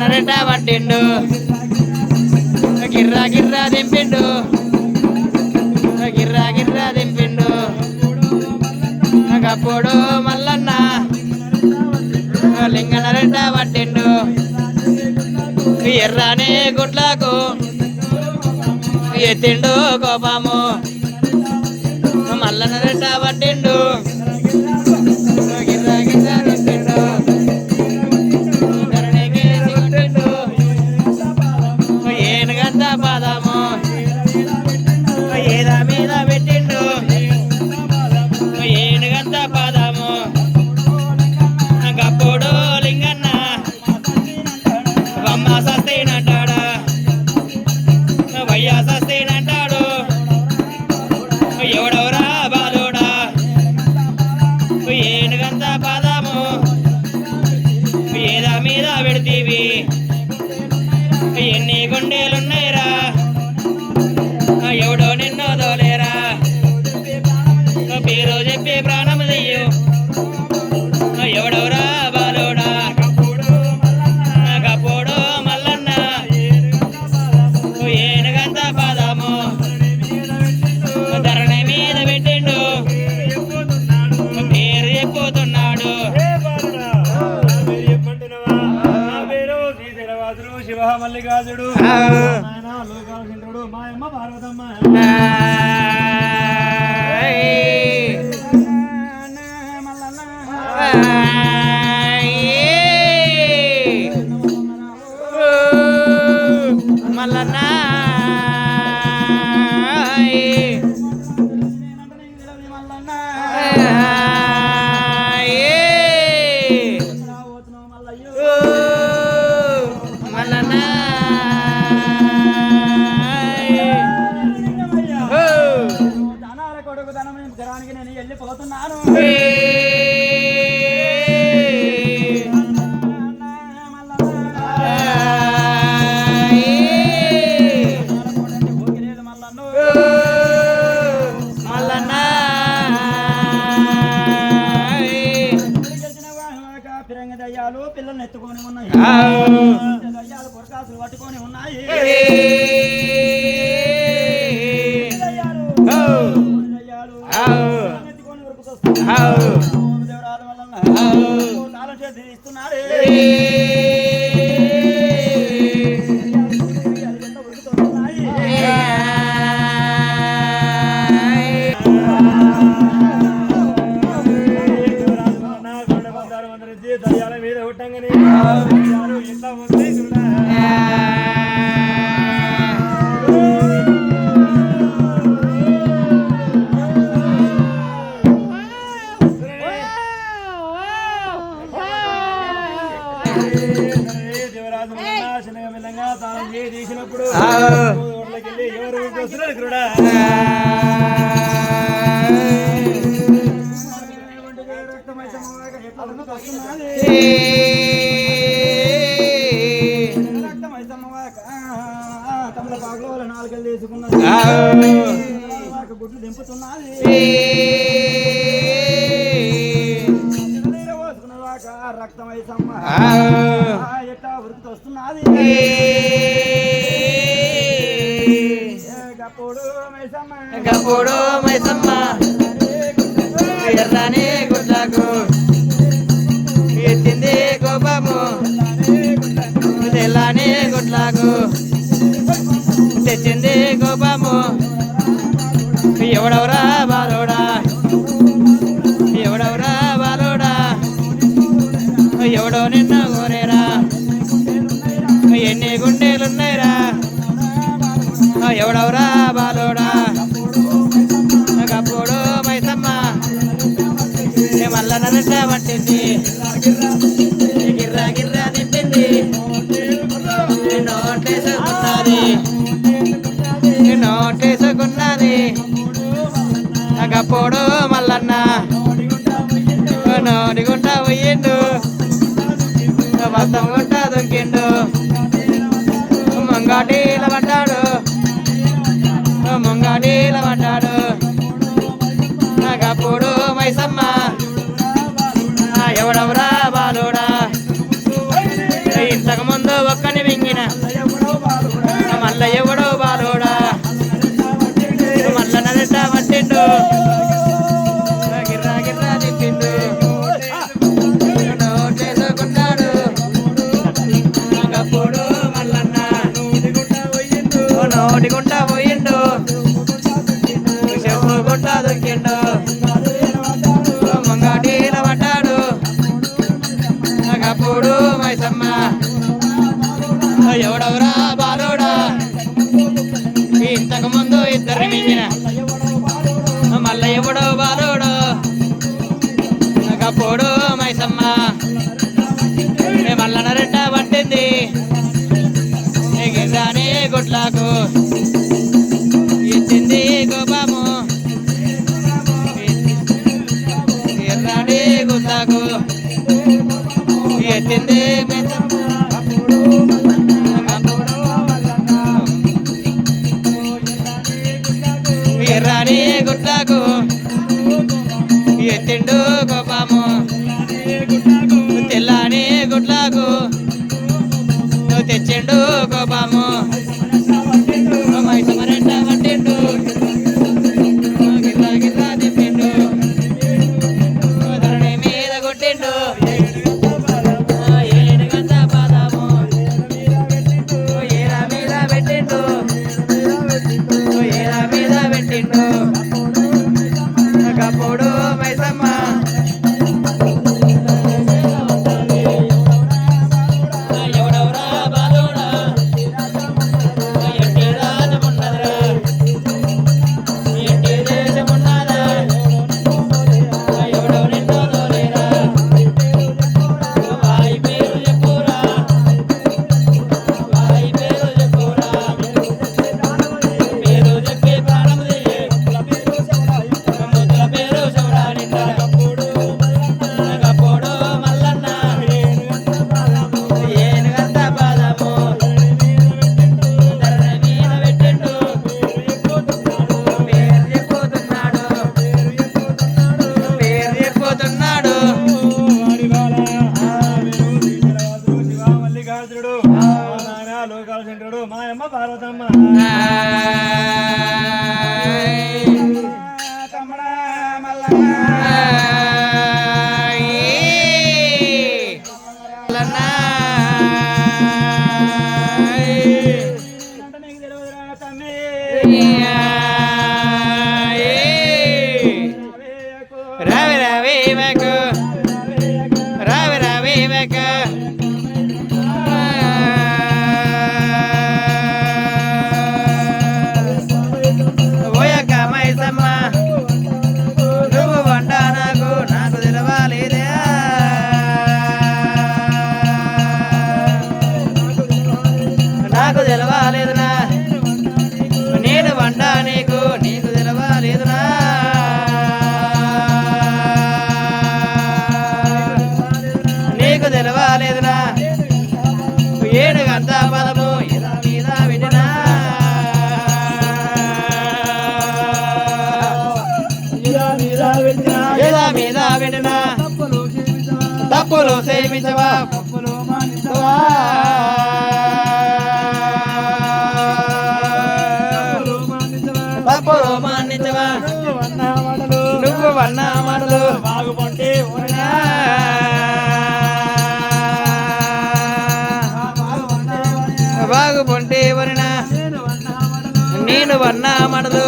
నరటా పట్టిండు. గిర్రా గిర్రా దింపిండు గిర్రా గిర్రా దింపిండు అప్పుడు మల్లన్న. లింగ నరటా పట్టిండు. ఎర్రానే గుట్లకు ఎత్తిండు కోపము. పదము. ఏద మీద పెట్టిండు. ఏడుగంత పదము. గప్పుడు లింగన్న. బొమ్మ సస్తేనంటాడా వయ్యా సస్తేనంటాడు ఎవడవరా బాలుడా? ఏనుగంత పదము. ఏద మీద పెడితీవి? కాల్లిగాజుడు నాయన లోకాలు మల్లన్నా దయ్యాలు పట్టుకొని ఉన్నాయి దయ్యాలు ఇస్తున్నాడే రక్తమై సమ్మ y ahora ahora. పోయిండు బస్తం గుట్ట దొక్కిండు మంగాటీల పడ్డాడు. మంగాటీల పడ్డాడు. నాకప్పుడు మైసమ్మ గుడ్లకు ఇచ్చింది గుబము ఎర్రడి గుడ్లకు ఎత్తింది Yeah. మానించవా పప్పులు మానించవా పప్పులు మానించవా నువ్వు వన్న బాగుపంటే ఉన్నా బాగుపంటే వరినా నేను వన్న మాటలు.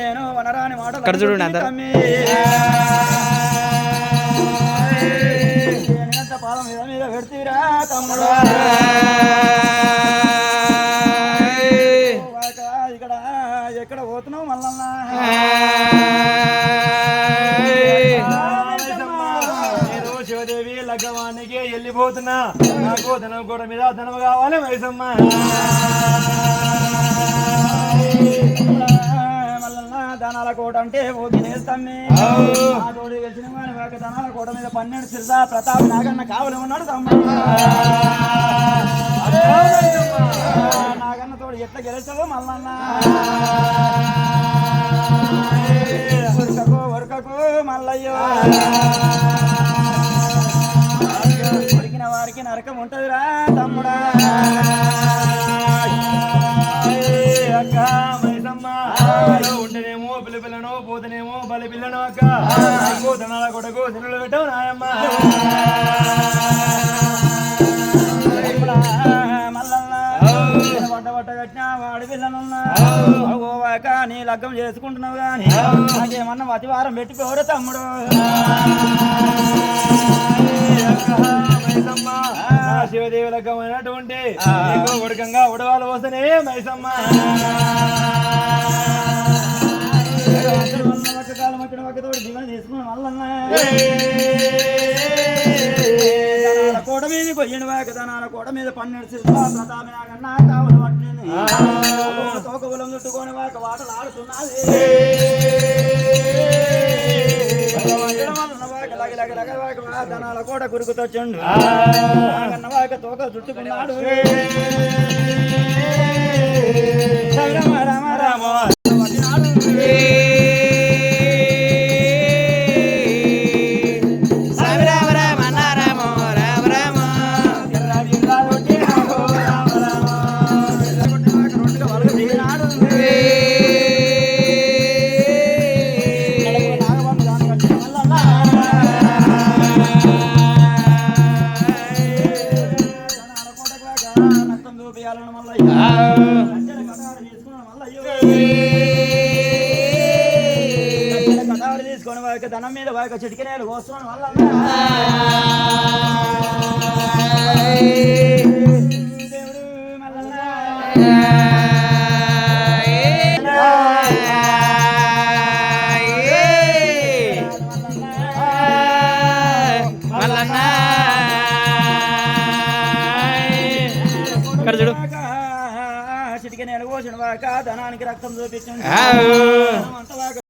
నేను వనరాని మాట ఇక్కడ చూడండి అందరూ. తమ్ముడు. ఇక్కడ ఎక్కడ పోతున్నావు మల్లన్నా? నేను శివదేవి లగ్గవానికి వెళ్ళిపోతున్నా. నాకు ధనం కూడా మీద ధనం కావాలి మైసమ్మ. ధనాల కోట అంటే ఓపినేస్తామే ఆ. తోడు గెలిచిన కోట మీద పన్నెండు సిరిదా ప్రతాప్ నాగన్న కావలి ఉన్నాడు నాగన్న తోడు ఎట్లా గెలిచావో మల్లన్న. ఉరకకు ఉరకకు మల్లయ్యో. వారికి నరకం ఉంటదిరా తమ్ముడా. పోతనాల కొడుకు తిరులు పెట్టవు నాయమ్మ. మల్లన్న వాడి నీ లగ్గం చేసుకుంటున్నావు కానీ నాకేమన్నా మతివారం పెట్టిపోరు తమ్ముడు. మైసమ్మ శివదేవి లగ్గమైనటువంటి అయినటువంటి ఉడకంగా ఉడవాలు వస్తేనే మైసమ్మ. కోట మీద కొయ్యను వాక దనాల కోట మీద పన్నెండు సిద్ధా ప్రతాప నాగన్న కావలు పట్టింది తోక బులం చుట్టుకొని వాక వాటలు ఆడుతున్నది లగ లగ లగ వాక వా దనాల కోట కురుకుతో చెండు నాగన్న వాక తోక చుట్టుకున్నాడు రామ రామ రామ రామ మీద వాక చిటికినేలు